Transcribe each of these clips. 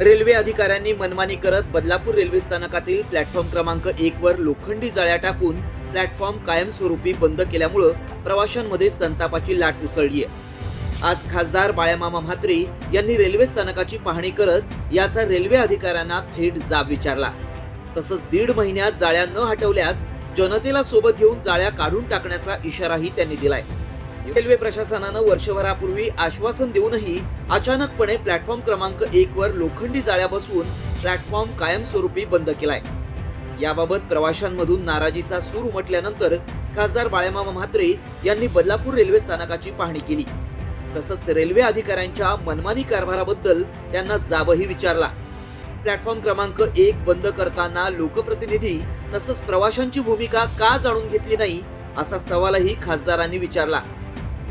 Railway अधिकाऱ्यांनी मनमानी करत बदलापूर रेल्वे स्थानकातील प्लॅटफॉर्म क्रमांक एक वर लोखंडी जाळ्या टाकून प्लॅटफॉर्म कायमस्वरूपी बंद केल्यामुळं प्रवाशांमध्ये संतापाची लाट उसळली आहे आज खासदार बाळ्यामामा म्हात्रे यांनी रेल्वे स्थानकाची पाहणी करत याचा रेल्वे अधिकाऱ्यांना थेट जाब विचारला. तसंच दीड महिन्यात जाळ्या न हटवल्यास जनतेला सोबत घेऊन जाळ्या काढून टाकण्याचा इशाराही त्यांनी दिलाय. रेल्वे प्रशासनानं वर्षभरापूर्वी आश्वासन देऊनही अचानकपणे प्लॅटफॉर्म क्रमांक एक वर लोखंडी जाळ्या बसवून प्लॅटफॉर्म कायमस्वरूपी बंद केलाय. याबाबत प्रवाशांमधून नाराजीचा सूर उमटल्यानंतर खासदार बाळेमामा म्हात्रे यांनी बदलापूर रेल्वे स्थानकाची पाहणी केली. तसंच रेल्वे अधिकाऱ्यांच्या मनमानी कारभाराबद्दल त्यांना जाबही विचारला. प्लॅटफॉर्म क्रमांक एक बंद करताना लोकप्रतिनिधी तसंच प्रवाशांची भूमिका का जाणून घेतली नाही असा सवालही खासदारांनी विचारला.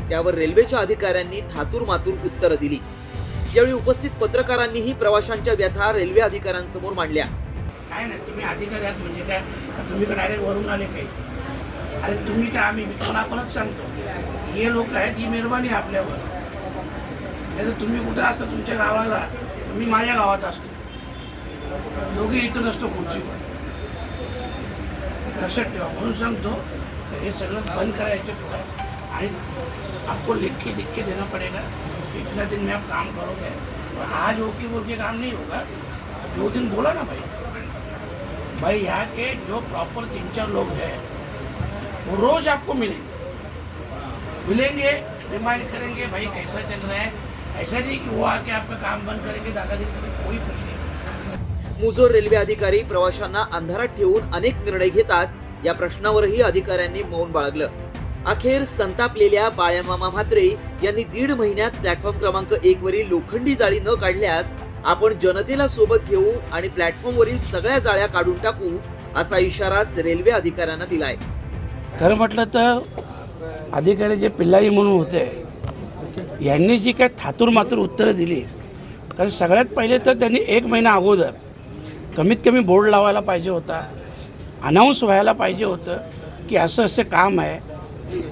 त्यावर रेल्वेच्या अधिकाऱ्यांनी थातूर मातूर उत्तरं दिली. यावेळी उपस्थित पत्रकारांनीही प्रवाशांच्या व्यथा रेल्वे अधिकाऱ्यांसमोर मांडल्या. काय नाही तुम्ही अधिकारी आहात म्हणजे काय? तुम्ही का डायरेक्ट वरून आले काही. अरे तुम्ही काय आम्ही तुम्हाला आपणच सांगतो. हे लोक आहेत ही मेहरबानी आपल्यावर. नाही तर तुम्ही कुठं असता तुमच्या गावाला? मी माझ्या गावात असतो. दोघे इथं नसतो खुर्चीवर. लक्षात ठेवा म्हणून सांगतो हे सगळं बंद करायचं होतं आणि आपको लिख के लिख के देना पड़ेगा। इतना दिन में आप काम करोगे। और आज ओके बोल के काम नहीं होगा। जो दिन बोला ना भाई। भाई यहाँ के जो प्रॉपर तीन चार लोग हैं वो रोज आपको मिलेंगे। मिलेंगे रिमाइंड करेंगे भाई कैसा चल रहा है। ऐसा नहीं कि वो आके आपका काम बंद करेंगे दादागिरी करेंगे कोई कुछ नहीं। मुजोर रेल्वे अधिकारी प्रवाशांना अंधारात ठेवून अनेक निर्णय घेतात या प्रश्नावरही अधिकाऱ्यांनी मौन बाळगलं. अखेर संतापलेल्या बाळ्यामामा म्हात्रे यांनी दीड महिन्यात प्लॅटफॉर्म क्रमांक एक वरील लोखंडी जाळी न काढल्यास आपण जनतेला सोबत घेऊ आणि प्लॅटफॉर्मवरील सगळ्या जाळ्या काढून टाकू असा इशाराच रेल्वे अधिकाऱ्यांना दिलाय. खरं म्हटलं तर अधिकारी जे पिल्लाई म्हणून होते यांनी जी काय थातूर मातूर उत्तरं दिली कारण सगळ्यात पहिले तर त्यांनी एक महिना अगोदर कमीत कमी बोर्ड लावायला पाहिजे होता अनाऊन्स व्हायला पाहिजे होतं की असं असं काम आहे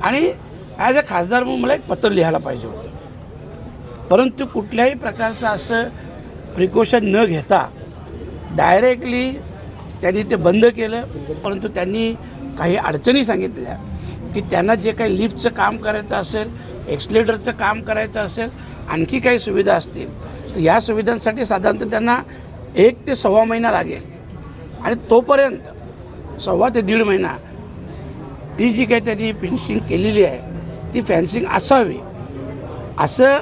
आणि ॲज अ खासदार म्हणून मला एक पत्र लिहायला पाहिजे होतं. परंतु कुठल्याही प्रकारचं असं प्रिकॉशन न घेता डायरेक्टली त्यांनी ते बंद केलं. परंतु त्यांनी काही अडचणी सांगितल्या की त्यांना जे काही लिफ्टचं काम करायचं असेल एक्सलेटरचं काम करायचं असेल आणखी काही सुविधा असतील तर या सुविधांसाठी साधारणतः त्यांना एक ते सव्वा महिना लागेल. आणि तोपर्यंत सव्वा ते दीड महिना ती जी काही त्यांनी फिनिशिंग केलेली आहे ती फॅन्सिंग असावी. असं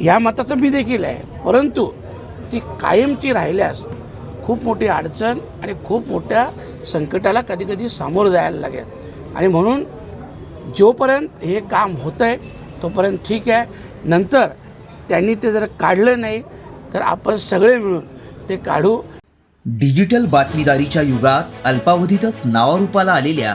ह्या मताचं मी देखील आहे. परंतु ती कायमची राहिल्यास खूप मोठी अडचण आणि खूप मोठ्या संकटाला कधीकधी सामोरं जायला लागेल. आणि म्हणून जोपर्यंत हे काम होतं आहे तोपर्यंत ठीक आहे. नंतर त्यांनी ते जर काढलं नाही तर आपण सगळे मिळून ते काढू. डिजिटल बातमीदारीच्या युगात अल्पावधीतच नावारूपाला आलेल्या